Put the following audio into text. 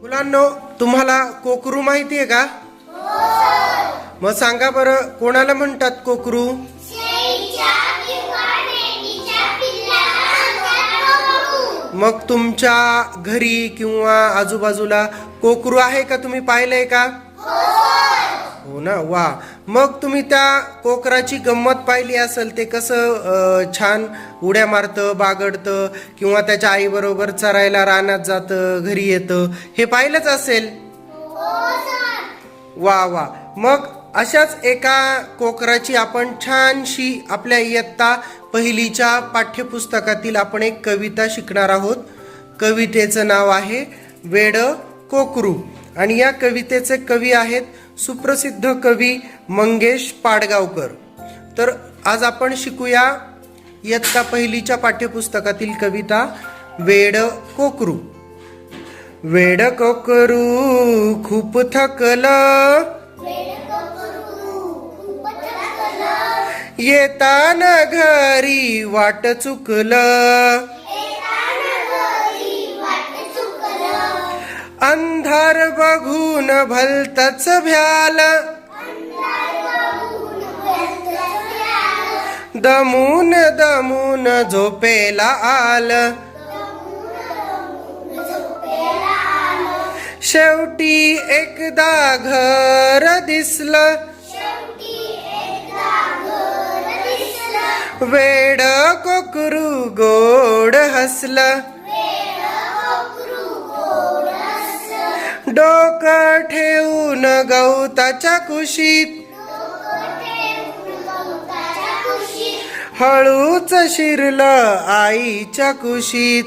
मुलांनो तुम्हाला कोकरू माहिती आहे का मग सांगा बरं कोणाला म्हणतात कोकरू? मग तुमच्या घरी किंवा आजूबाजूला कोकरू आहे का? तुम्ही पाहिलंय का? हो ना? वा. मग तुम्ही त्या कोकराची गंमत पाहिली असेल ते कसं छान उड्या मारतं बागडतं किंवा त्याच्या आईबरोबर चरायला रानात जातं घरी येतं हे पाहिलंच असेल? वा वा. मग अशाच एका कोकराची आपण छानशी आपल्या इयत्ता पहिलीच्या पाठ्यपुस्तकातील आपण एक कविता शिकणार आहोत. कवितेचं नाव आहे वेड कोकरू. आणि या कवितेचे कवी आहेत सुप्रसिद्ध कवी मंगेश पाडगावकर. तर आज आपण शिकूया इयत्ता पहिलीच्या पाठ्यपुस्तकातील कविता वेड कोकरू. वेड कोकरू खूप थकलं. येताना घरी वाट चुकलं. अंधार बघून भलतच भ्याल. दमून दमून झोपेला आल. शेवटी एकदा घर दिसलं. वेड कोकरू गोड हसलं. डोकं ठेवून गवताच्या कुशीत. हळूच शिरलं आईच्या कुशीत.